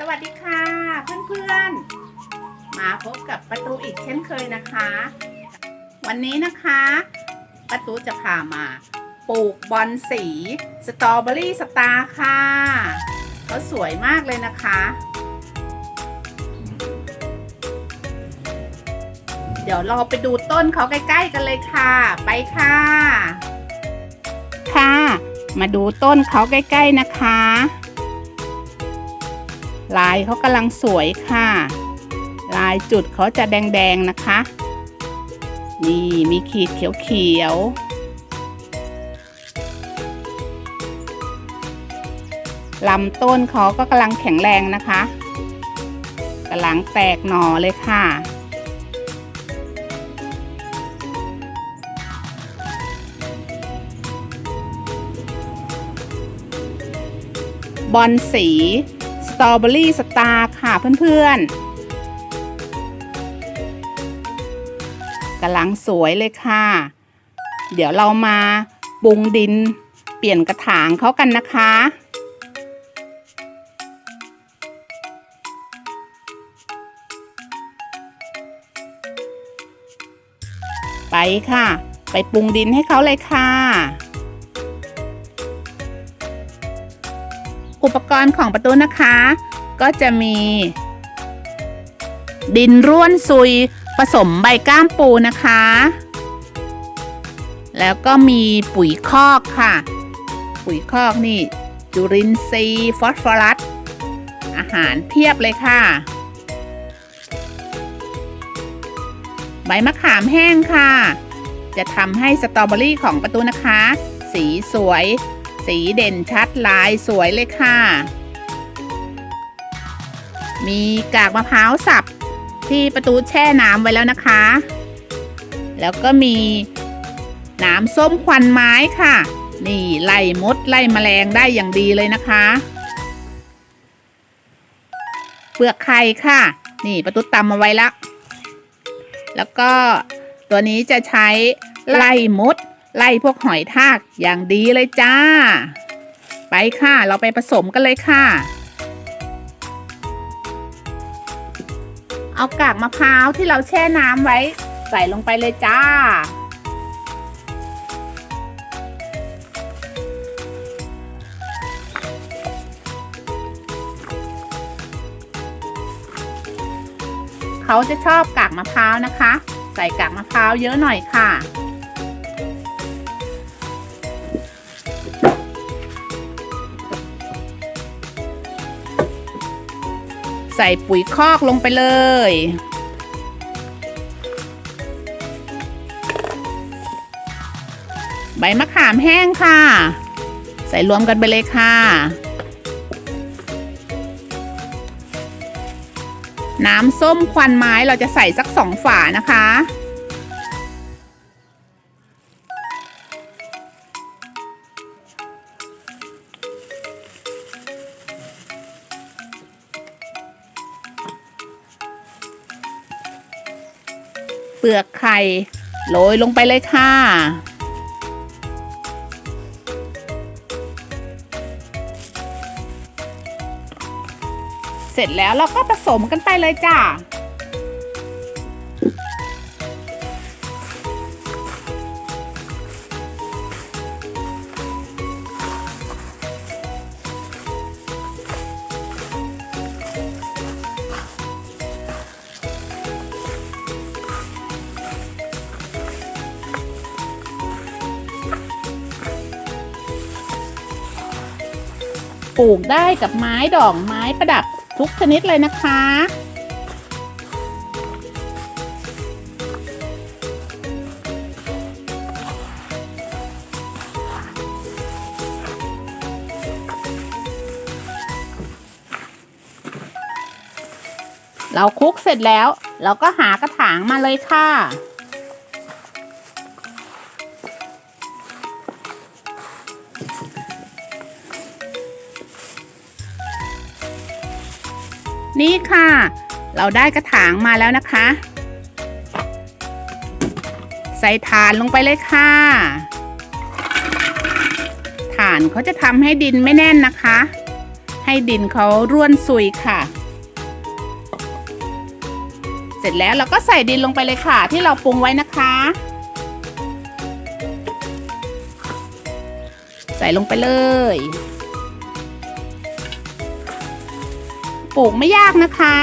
สวัสดีค่ะ เพื่อนๆ มาพบกับประตูอีกเช่นเคยนะคะ วันนี้นะคะประตูจะพามาปลูกบอนสีสตรอเบอรี่สตาร์ค่ะเขาสวยมากเลยนะคะเดี๋ยวเราไปดูต้นเขาใกล้ ๆ กันเลยค่ะ ไปค่ะ ค่ะ มาดูต้นเขาใกล้ ๆ นะคะ ลายเขากำลังสวยค่ะ ลายจุดเขาจะแดงๆนะคะ นี่มีขีดเขียวๆลำต้นเขาก็กำลังแข็งแรงนะคะกำลังแตกหน่อเลยค่ะบอนสี ตรอเบอรี่สตาร์ค่ะเพื่อนๆกำลังสวยเลยค่ะ เดี๋ยวเรามาปรุงดินเปลี่ยนกระถางเขากันนะคะไปค่ะ ไปปรุงดินให้เขาเลยค่ะ อุปกรณ์ของประตูนะคะ ก็จะมี ดินร่วนซุยผสมใบก้ามปูนะคะ แล้วก็มีปุ๋ยคอกค่ะ ปุ๋ยคอกนี่ จุลินทรีย์ฟอสฟอรัส อาหารเพียบเลยค่ะ ใบมะขามแห้งค่ะ จะทำให้สตรอเบอรี่ของประตูนะคะ สีสวย สีเด่นชัดลายสวยเลยค่ะ มีกากมะพร้าวสับที่ประตูแช่น้ำไว้แล้วนะคะ แล้วก็มีน้ำส้มควันไม้ค่ะ นี่ไล่มดไล่แมลงได้อย่างดีเลยนะคะเปลือกไข่ค่ะ นี่ประตูตำมาไว้แล้วแล้วก็ตัวนี้จะใช้ไล่มด ไล่พวกหอยทากอย่างดีเลยจ้า ไปค่ะ เราไปผสมกันเลยค่ะ เอากากมะพร้าวที่เราแช่น้ำไว้ ใส่ลงไปเลยจ้า เขาจะชอบกากมะพร้าวนะคะ ใส่กากมะพร้าวเยอะหน่อยค่ะ ใส่ปุ๋ยคอกลงไปเลย ใบมะขามแห้งค่ะ ใส่รวมกันไปเลยค่ะ น้ำส้มควันไม้เราจะใส่สักสองฝานะคะ ลือกไข่โรยลงไปเลยค่ะ เสร็จแล้วเราก็ผสมกันไปเลยจ้า ปลูกได้กับไม้ดอกไม้ประดับทุกชนิดเลยนะคะ เราคลุกเสร็จแล้ว เราก็หากระถางมาเลยค่ะ นี่ค่ะ เราได้กระถางมาแล้วนะคะ ใส่ถ่านลงไปเลยค่ะถ่านเขาจะทำให้ดินไม่แน่นนะคะ ให้ดินเขาร่วนซุยค่ะ เสร็จแล้วเราก็ใส่ดินลงไปเลยค่ะ ที่เราปรุงไว้นะคะ ใส่ลงไปเลย ปลูกไม่ยากนะคะ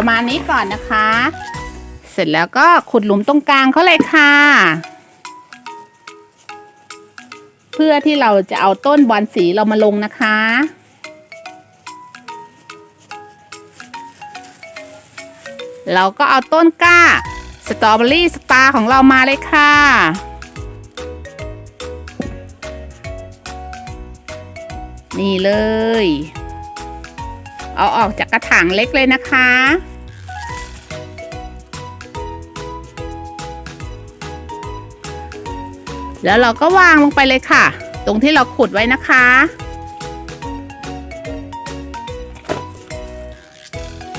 ประมาณนี้ก่อนนะคะ เสร็จแล้วก็ขุดหลุมตรงกลางเขาเลยค่ะ เพื่อที่เราจะเอาต้นบอนสีเรามาลงนะคะ เราก็เอาต้นกล้าสตรอเบอรี่สตาร์ของเรามาเลยค่ะ นี่เลย เอาออกจากกระถางเล็กเลยนะคะ แล้วเราก็วางลงไปเลยค่ะ ตรงที่เราขุดไว้นะคะ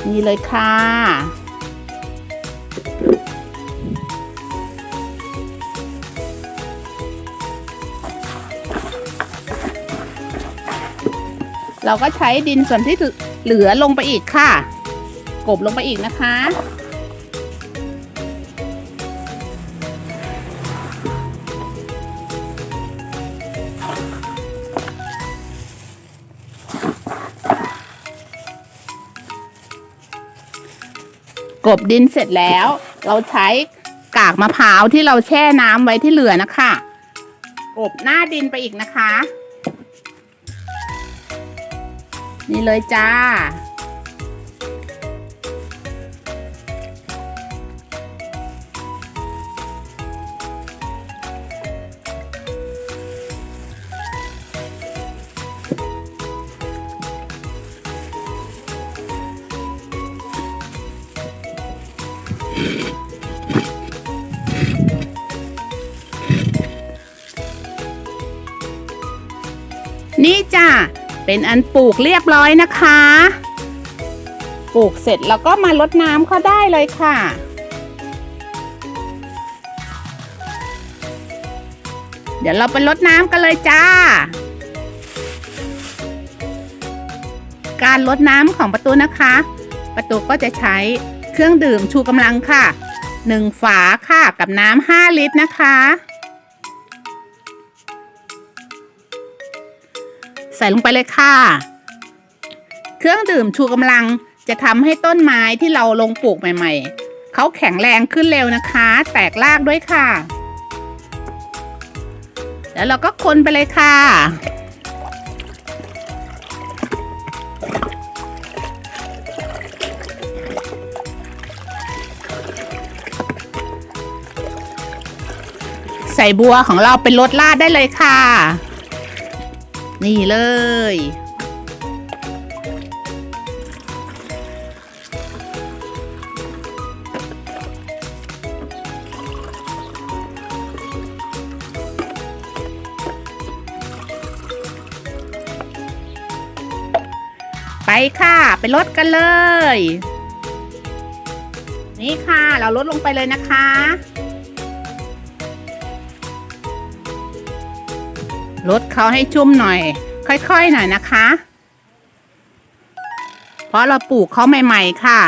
นี่เลยค่ะ เราก็ใช้ดินส่วนที่เหลือลงไปอีกค่ะ กบลงไปอีกนะคะ กบดินเสร็จแล้ว เราใช้กากมะพร้าวที่เราแช่น้ำไว้ที่เหลือนะคะกบหน้าดินไปอีกนะคะ นี่เลยจ้า นี่จ้ะ เป็นอันปลูกเรียบร้อยนะคะ ปลูกเสร็จแล้วก็มารดน้ำเขาได้เลยค่ะ เดี๋ยวเราไปรดน้ำกันเลยจ้า การรดน้ำของประตูนะคะ ประตูก็จะใช้ เครื่องดื่มชูกำลังค่ะหนึ่งฝาค่ะกับน้ำห้าลิตรนะคะ ใส่ลงไปเลยค่ะ เครื่องดื่มชูกำลังจะทำให้ต้นไม้ที่เราลงปลูกใหม่ ๆ เขาแข็งแรงขึ้นเร็วนะคะ แตกรากด้วยค่ะ แล้วเราก็คนไปเลยค่ะ ใส่บัวของเราเป็นรสลาดได้เลยค่ะ นี่เลย ไปค่ะ ไปลดกันเลย นี่ค่ะ เราลดลงไปเลยนะคะ ลดเขาให้ชุ่มหน่อย ค่อยๆหน่อยนะคะ เพราะเราปลูกเขาใหม่ๆค่ะ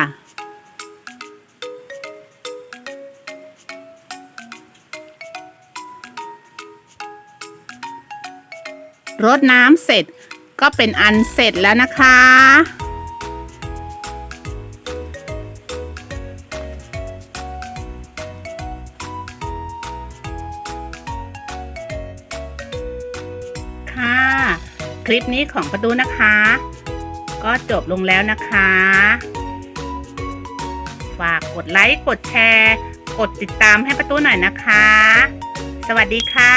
รดน้ำเสร็จก็เป็นอันเสร็จแล้วนะคะค่ะ ลิปนี้ของประตูนะคะ ก็จบลงแล้วนะคะ ฝากกดไลค์ กดแชร์ กดติดตามให้ประตูหน่อยนะคะ สวัสดีค่ะ